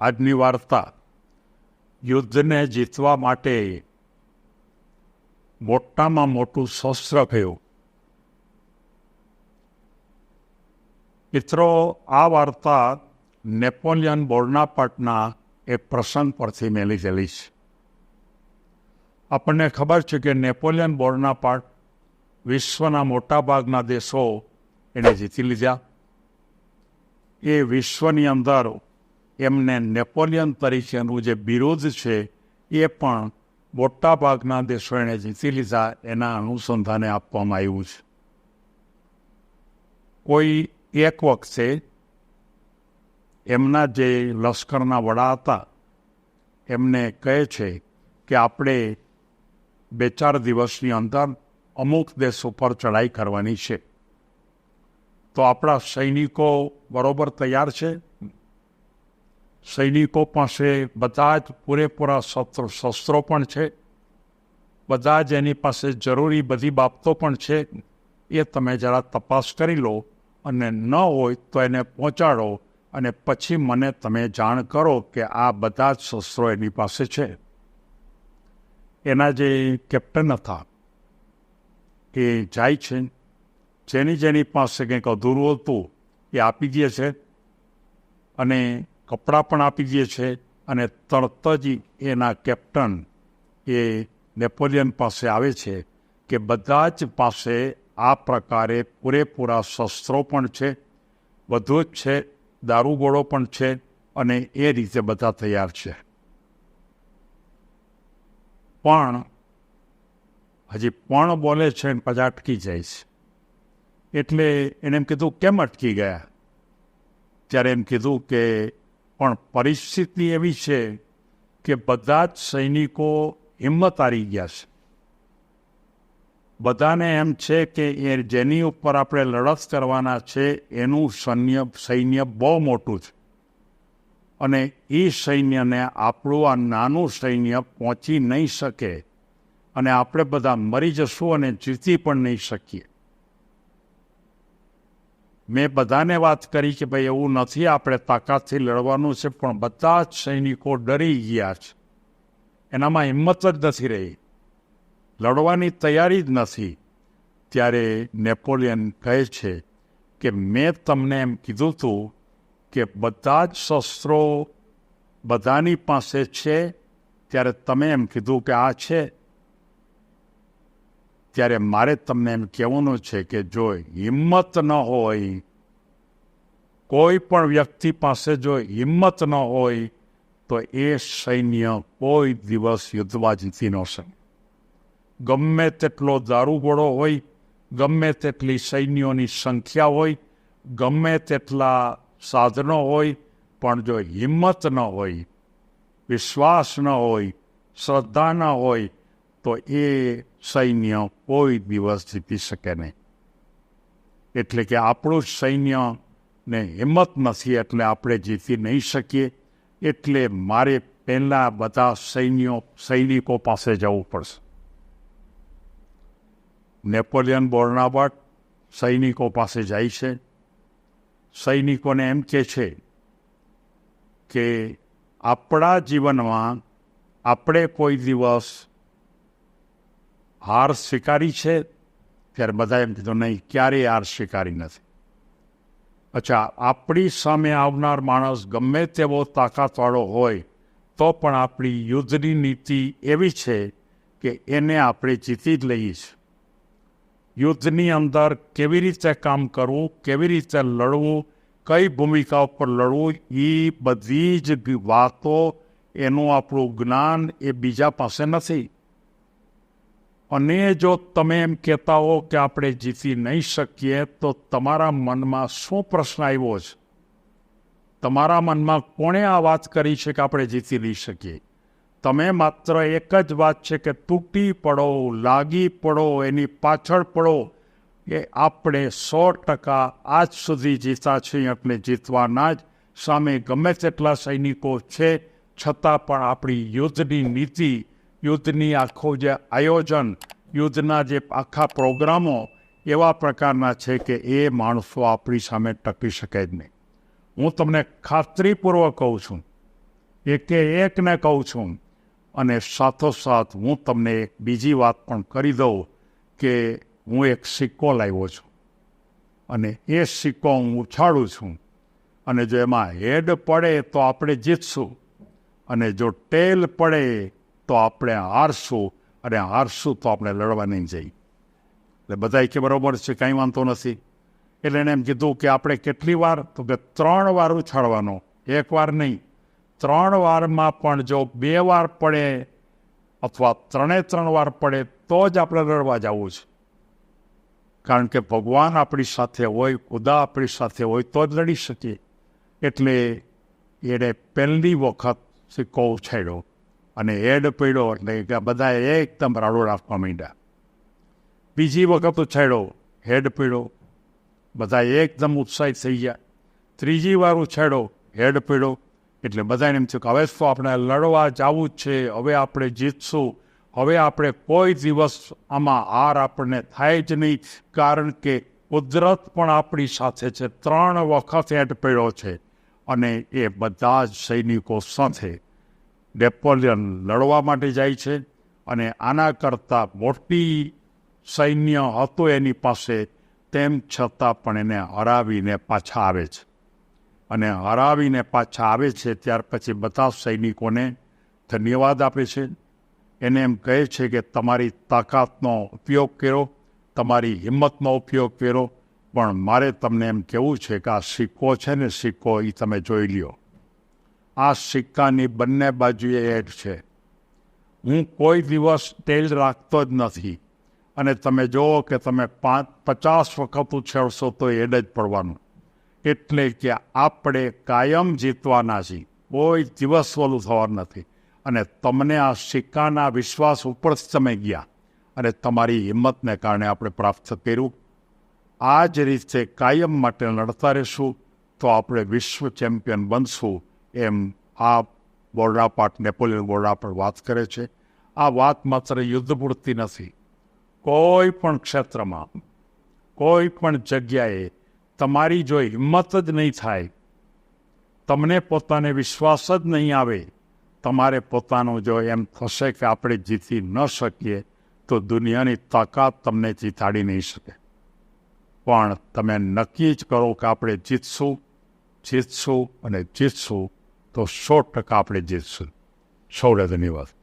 આજની વાર્તા યુદ્ધને જીતવા માટે મોટામાં મોટું શસ્ત્ર થયું. મિત્રો, આ વાર્તા નેપોલિયન બોર્નાપાટના એ પ્રસંગ પરથી મેલી ગયેલી છે. આપણને ખબર છે કે નેપોલિયન બોર્નાપાટ વિશ્વના મોટાભાગના દેશો એને જીતી લીધા. એ વિશ્વની અંદર એમને નેપોલિયન તરીકેનું જે બિરુદ છે, એ પણ મોટાભાગના દેશો જીતી લીધા, એના અનુસંધાને આપવામાં આવ્યું છે. કોઈ એક વખતે એમના જે લશ્કરના વડા હતા, એમને કહે છે કે આપણે બે ચાર દિવસની અંદર અમુક દેશ ઉપર ચઢાઈ કરવાની છે. તો આપણા સૈનિકો બરોબર તૈયાર છે? સૈનિકો પાસે બધા જ પૂરેપૂરા શસ્ત્રો શસ્ત્રો પણ છે. બધા જ એની પાસે જરૂરી બધી બાબતો પણ છે. એ તમે જરા તપાસ કરી લો અને ન હોય તો એને પહોંચાડો અને પછી મને તમે જાણ કરો કે આ બધા જ શસ્ત્રો એની પાસે છે. એના જે કેપ્ટન હતા એ જાય છે. જેની જેની પાસે કંઈક અધૂરું હતું એ આપી દે છે. અને કપડાં પણ આપી દે છે અને તરત જ એના કેપ્ટન એ નેપોલિયન પાસે આવે છે કે બધા જ પાસે આ પ્રકારે પૂરેપૂરા શસ્ત્રો પણ છે, બધું જ છે, દારૂગોળો પણ છે અને એ રીતે બધા તૈયાર છે. પણ, હજી પણ બોલે છે ને પછી અટકી જાય છે. એટલે એને એમ કીધું, કેમ અટકી ગયા? ત્યારે એમ કીધું કે પણ પરિસ્થિતિ એવી છે કે બધા જ સૈનિકો હિંમત હારી ગયા છે. બધાને એમ છે કે એ જેની ઉપર આપણે લડત કરવાના છે, એનું સૈન્ય સૈન્ય બહુ મોટું છે. અને એ સૈન્યને આપણું આ નાનું સૈન્ય પહોંચી નહીં શકે અને આપણે બધા મરી જશું અને જીતી પણ નહીં શકીએ. મેં બધાને વાત કરી કે ભાઈ એવું નથી, આપણે તાકાતથી લડવાનું છે, પણ બધા જ સૈનિકો ડરી ગયા છે. એનામાં હિંમત જ નથી રહી. લડવાની તૈયારી જ નથી. ત્યારે નેપોલિયન કહે છે કે મેં તમને એમ કીધું હતું કે બધા જ શસ્ત્રો બધાની પાસે છે, ત્યારે તમે એમ કીધું કે આ છે. ત્યારે મારે તમને એમ કહેવાનું છે કે જો હિંમત ન હોય, કોઈ પણ વ્યક્તિ પાસે જો હિંમત ન હોય, તો એ સૈન્ય કોઈ દિવસ યુદ્ધમાં જીતી ન શકે. ગમે તેટલો દારૂગોળો હોય, ગમે તેટલી સૈન્યોની સંખ્યા હોય, ગમે તેટલા સાધનો હોય, પણ જો હિંમત ન હોય, વિશ્વાસ ન હોય, શ્રદ્ધા ન હોય, તો એ સૈન્ય કોઈ દિવસ જીતી શકે નહીં. એટલે કે આપણું સૈન્યને હિંમત નથી એટલે આપણે જીતી નહીં શકીએ. એટલે મારે પહેલાં બધા સૈન્યો, સૈનિકો પાસે જવું પડશે. નેપોલિયન બોર્નાબટ સૈનિકો પાસે જાય છે. સૈનિકોને એમ કે છે કે આપણા જીવનમાં આપણે કોઈ દિવસ હાર સ્વીકારી છે ત્યારે બધા એમ કીધું, નહીં, ક્યારેય હાર સ્વીકારી નથી. અચ્છા, આપણી સામે આવનાર માણસ ગમે તેવો તાકાતવાળો હોય, તો પણ આપણી યુદ્ધની નીતિ એવી છે કે એને આપણે જીતી જ લઈએ છીએ. યુદ્ધની અંદર કેવી રીતે કામ કરવું, કેવી રીતે લડવું, કઈ ભૂમિકા ઉપર લડવું એ બધી જ વાતો, એનું આપણું જ્ઞાન એ બીજા પાસે નથી. અને જો તમે એમ કહેતા હો કે આપણે જીતી નહીં શકીએ, તો તમારા મનમાં શું પ્રશ્ન આવ્યો છે? તમારા મનમાં કોણે આ વાત કરી છે કે આપણે જીતી નહીં શકીએ? તમે માત્ર એક જ વાત છે કે તૂટી પડો, લાગી પડો, એની પાછળ પડો કે આપણે સો ટકા આજ સુધી જીતા છીએ એટલે જીતવાના જ સામે ગમે તેટલા સૈનિકો છે, છતાં પણ આપણી યુદ્ધની નીતિ યુદ્ધની આખો જે આયોજન, યુદ્ધના જે આખા પ્રોગ્રામો, એવા પ્રકારના છે કે એ માણસો આપણી સામે ટકી શકે જ નહીં. હું તમને ખાતરીપૂર્વક કહું છું, એકે એકને કહું છું, અને સાથોસાથ હું તમને એક બીજી વાત પણ કરી દઉં કે હું એક સિક્કો લાવ્યો છું. અને એ સિક્કો હું ઉછાળું છું, અને જો એમાં હેડ પડે તો આપણે જીતશું. અને જો ટેલ પડે તો આપણે હારશું અને હારશું તો આપણે લડવા નહીં જઈ એટલે બધા કે બરાબર છે, કાંઈ વાંધો નથી. એટલે એણે એમ કીધું કે આપણે કેટલી વાર? તો કે ત્રણ વાર ઉછાળવાનો. એક વાર નહીં. ત્રણ વારમાં પણ જો બે વાર પડે અથવા ત્રણે ત્રણ વાર પડે, તો જ આપણે લડવા જવું છે. કારણ કે ભગવાન આપણી સાથે હોય, ખુદા આપણી સાથે હોય, તો જ લડી શકીએ. એટલે એણે પહેલી વખત સિક્કો ઉછાળ્યો. અને એડ પડ્યો એટલે કે બધા એકદમ રાડો રાખવા માંડ્યા. બીજી વખત ઉછાળ્યો, હેડ પીડો બધા એકદમ ઉત્સાહિત થઈ ગયા. ત્રીજી વાર ઉછાળ્યો, હેડ પીડો એટલે બધાને એમ થયું કે હવે તો આપણે લડવા જવું જ છે? હવે આપણે જીતશું. હવે આપણે કોઈ દિવસ આમાં હાર આપણને થાય જ નહીં. કારણ કે કુદરત પણ આપણી સાથે છે. ત્રણ વખત હેડ પડ્યો છે. અને એ બધા જ સૈનિકો સાથે નેપોલિયન લડવા માટે જાય છે અને આના કરતાં મોટી સૈન્ય હતું એની પાસે, તેમ છતાં પણ એને હરાવીને પાછા આવે છે. અને હરાવીને પાછા આવે છે, ત્યાર પછી બધા સૈનિકોને ધન્યવાદ આપે છે. એને એમ કહે છે કે તમારી તાકાતનો ઉપયોગ કર્યો, તમારી હિંમતનો ઉપયોગ કર્યો, પણ મારે તમને એમ કહેવું છે કે આ સિક્કો છે ને સિક્કો એ તમે જોઈ લ્યો. આ સિક્કાની બંને બાજુએ એડ છે. હું કોઈ દિવસ તેલ રાખતો જ નથી. અને તમે જુઓ કે તમે પાંચ, પચાસ વખત ઉછેરશો તો એડ જ પડવાનું. એટલે કે આપણે કાયમ જીતવાના છીએ. કોઈ દિવસ ઓલું થવાનું નથી. અને તમને આ સિક્કાના વિશ્વાસ ઉપર જ તમે ગયા. અને તમારી હિંમતને કારણે આપણે પ્રાપ્ત કર્યું. આ જ રીતે કાયમ માટે લડતા રહીશું તો આપણે વિશ્વ ચેમ્પિયન બનશું. એમ આ બોર્ડાપાટ નેપોલિયન બોર્ડાપાટ વાત કરે છે. આ વાત માત્ર યુદ્ધ પૂરતી નથી. કોઈ પણ ક્ષેત્રમાં, કોઈ પણ જગ્યાએ તમારી જો હિંમત જ નહીં થાય, તમને પોતાને વિશ્વાસ જ નહીં આવે, તમારે પોતાનો જો એમ થશે કે આપણે જીતી ન શકીએ, તો દુનિયાની તાકાત તમને જીતાડી નહીં શકે. પણ તમે નક્કી જ કરો કે આપણે જીતશું જીતશું અને જીતશું. તો સો ટકા આપણે જીતશું સૌને ધન્યવાદ